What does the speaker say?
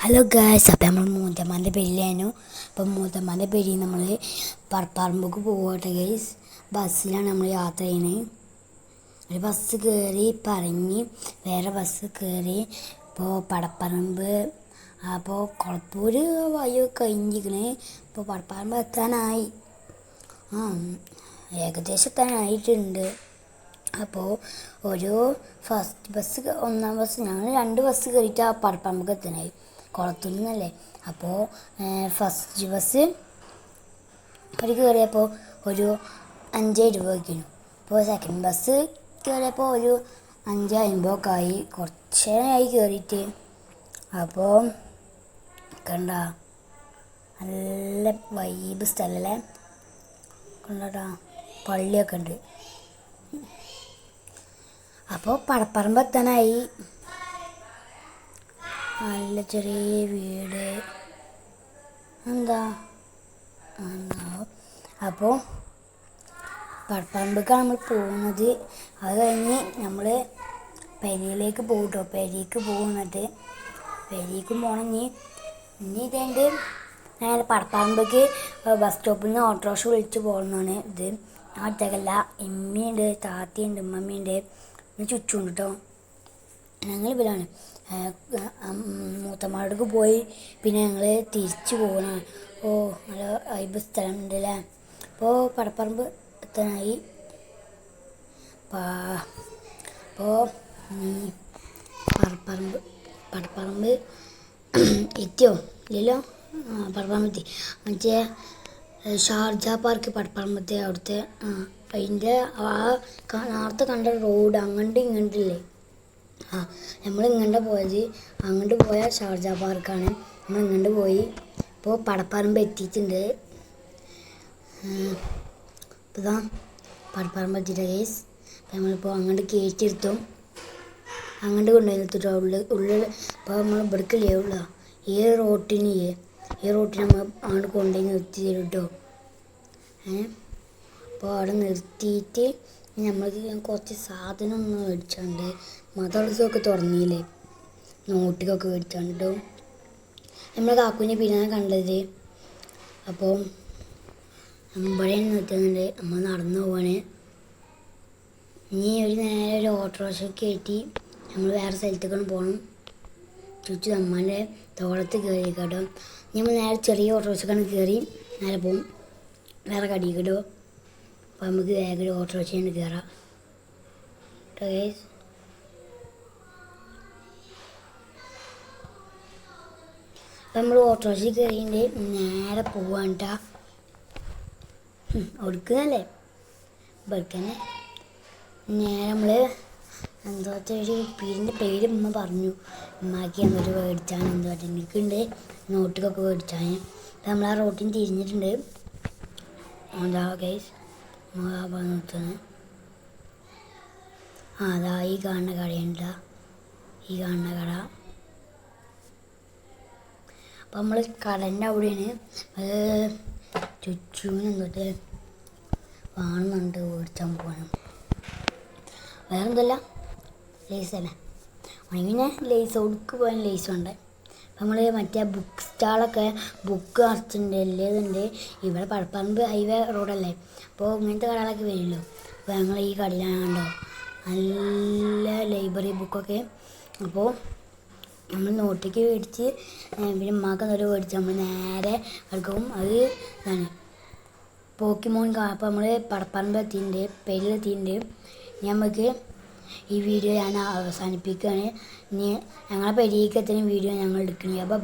Hello guys അപ്പം നമ്മൾ മൂത്തമ്മന്റെ പെരിയിലായിരുന്നു അപ്പം മൂത്തമ്മന്റെ പെരി നമ്മൾ പറപ്പറമ്പക്ക് പോകട്ടെ ഗൈസ് ബസ്സിലാണ് നമ്മൾ യാത്ര ചെയ്യുന്നത് ഒരു ബസ് കയറി പറഞ്ഞ് വേറെ ബസ് കയറി ഇപ്പോൾ പടപ്പറമ്പ് അപ്പോൾ കുളപ്പൂർ വയ്യോ കഴിഞ്ഞിരിക്കണേ. ഇപ്പോൾ പടപ്പറമ്പ് എത്താനായി. ആ ഏകദേശം എത്താനായിട്ടുണ്ട്. അപ്പോൾ ഒരു ഫസ്റ്റ് ബസ് ഒന്നാം ബസ് ഞങ്ങൾ രണ്ട് ബസ് കയറിയിട്ട് ആ പടപ്പറമ്പക്ക് എത്താനായി നിന്നല്ലേ അപ്പോൾ ഫസ്റ്റ് ബസ് ഒരു കയറിയപ്പോൾ ഒരു അഞ്ച് ഇരുപതൊക്കെയാണ് അപ്പോൾ സെക്കൻഡ് ബസ് കയറിയപ്പോൾ ഒരു അഞ്ച് അമ്പതൊക്കെ ആയി കുറച്ച് നേരമായി കയറിയിട്ട് അപ്പോൾ കണ്ട നല്ല വൈബ് സ്ഥലമല്ലേ കണ്ടോട്ടാ പള്ളിയൊക്കെ ഉണ്ട് അപ്പോൾ പടപ്പറമ്പ് എത്താനായി. നല്ല ചെറിയ വീട്. എന്താ? അപ്പോൾ പടപ്പറമ്പേക്കാണ് നമ്മൾ പോകുന്നത് അത് കഴിഞ്ഞ് നമ്മൾ പെരിയിലേക്ക് പോകും കേട്ടോ പെരിക്ക് പോകുന്നിട്ട് പെരിക്ക് പോകണമെങ്കിൽ ഇനി ഇതേണ്ട് നേരെ പടപ്പറമ്പേക്ക് ബസ് സ്റ്റോപ്പിൽ നിന്ന് ഓട്ടോറിക്ഷ വിളിച്ച് പോകുന്നതാണ് ഇത്. ആ ഒറ്റക്കല്ല. ഇമ്മയുണ്ട് താത്തയുണ്ട് ഉമ്മമ്മയുണ്ട് പിന്നെ ചുറ്റുണ്ട് കേട്ടോ ഞങ്ങൾ ഇവരാണ് മൂത്തമാടക്ക് പോയി പിന്നെ ഞങ്ങൾ തിരിച്ചു പോകണം ഓ നല്ല വൈബ് സ്ഥലം ഉണ്ട് അല്ലേ അപ്പോൾ പടപ്പറമ്പ് എത്താനായി അപ്പോൾ പടപ്പറമ്പ് പടപ്പറമ്പ് എത്തിയോ? ഇല്ലല്ലോ? ആ പടപ്പറമ്പ് എത്തി. മറ്റേ ഷാർജ പാർക്ക് പടപ്പറമ്പത്തെ അവിടുത്തെ അതിന്റെ ആ നേരത്തെ കണ്ട റോഡ് അങ്ങോട്ട് ഇങ്ങോട്ടില്ലേ ആ നമ്മൾ ഇങ്ങോട്ട് പോയത് അങ്ങോട്ട് പോയ ഷാർജ പാർക്കാണ്. നമ്മൾ ഇങ്ങോട്ട് പോയി. ഇപ്പോൾ പടപ്പറമ്പ് എത്തിയിട്ടുണ്ട്. ഇപ്പോൾ ഇതാ പടപ്പറമ്പ് എത്തിയിട്ട് കേസ് നമ്മളിപ്പോൾ അങ്ങോട്ട് കയറ്റിയെടുത്തു അങ്ങോട്ട് കൊണ്ടുപോയി നിർത്തിട്ടോ ഉള്ളിൽ ഉള്ളിൽ ഇപ്പോൾ നമ്മൾ ഇവിടേക്കില്ലേ ഉള്ള? ഈ റോട്ടിന് ഈ റോട്ടിന് നമ്മൾ അങ്ങോട്ട് കൊണ്ടുപോയി നിർത്തി തരും കേട്ടോ ഏ അപ്പോൾ അവിടെ നിർത്തിയിട്ട് നമ്മൾക്ക് കുറച്ച് സാധനം ഒന്ന് മേടിച്ചുണ്ട് മതോത്സവമൊക്കെ തുറന്നില്ലേ നോട്ടിക്കൊക്കെ മേടിച്ചുണ്ട് നമ്മളെ കാക്കുവിനെ പിന്നെ കണ്ടത്. അപ്പോൾ ഇവിടെ നിർത്തുന്നുണ്ട് നമ്മൾ നടന്നു പോവാണ്. ഇനി ഒരു നേരെ ഒരു ഓട്ടോറിക്ഷ കയറ്റി നമ്മൾ വേറെ സ്ഥലത്തേക്കാണ് പോകണം ചുറ്റു നമ്മളുടെ തോളത്ത് കയറി കേട്ടോ നമ്മൾ നേരെ ചെറിയ ഓട്ടോറിക്ഷക്കാണ് കയറി നേരെ പോകും വേറെ കടി കേട്ടോ അപ്പോൾ നമുക്ക് വേഗം ഒരു ഓട്ടോറിക്ഷയാണ് കയറാം ഗൈസ് അപ്പം നമ്മൾ ഓട്ടോറിക്ഷ കയറിയിട്ട് നേരെ പോവാണ് കേട്ടോ ഒടുക്കുന്നല്ലേ ഇവിടേക്കന്നെ നേരെ നമ്മൾ എന്താ ഒരു പീരിന്റെ പേര് ഉമ്മ പറഞ്ഞു. ഉമ്മാക്കി എന്നൊരു മേടിച്ചാണ് എന്താ എനിക്കുണ്ട് നോട്ടിലൊക്കെ മേടിച്ചാണ് നമ്മൾ ആ റോട്ടിന് തിരിഞ്ഞിട്ടുണ്ട്. എന്താ ഗൈസ് ആ അതാ ഈ കാണുന്ന കടയുണ്ട ഈ കാണുന്ന കട. അപ്പം നമ്മൾ കടന്റെ അവിടെയാണ് അത് ചുറ്റൂന്ന് വാങ്ങുന്നുണ്ട് മേടിച്ചാൻ പോകണം വേറെന്തല്ല? ലേസ് തന്നെ അങ്ങനെ ലേസ് ഒടുക്ക് പോയാൽ ലേസ് ഉണ്ട് അപ്പം നമ്മൾ മറ്റേ ബുക്ക് സ്റ്റാളൊക്കെ ബുക്ക് നിറച്ചിട്ടുണ്ട് എല്ലാതുണ്ട്. ഇവിടെ പഴപ്പറമ്പ് ഹൈവേ റോഡല്ലേ അപ്പോൾ ഇങ്ങനത്തെ കടകളൊക്കെ വരുമല്ലോ അപ്പോൾ ഞങ്ങൾ ഈ കടയിലാണ് കണ്ടോ? നല്ല ലൈബ്രറി ബുക്കൊക്കെ അപ്പോൾ നമ്മൾ നോട്ടിക്ക് മേടിച്ച് പിന്നെ ഉമ്മാക്ക് എന്നൊരു മേടിച്ച് നമ്മൾ നേരെ എടുക്കും. അത് ഇതാണ്. പോക്കിമോൻ അപ്പോൾ നമ്മൾ പടപ്പറമ്പ് എത്തിയിട്ടുണ്ട് പേരിലെത്തിയിട്ടുണ്ട് നമുക്ക് ഈ വീഡിയോ ഞാൻ അവസാനിപ്പിക്കുകയാണ്. ഇനി ഞങ്ങളെ പരീക്ഷത്തിന് വീഡിയോ ഞങ്ങൾ എടുക്കണേ. ബൈ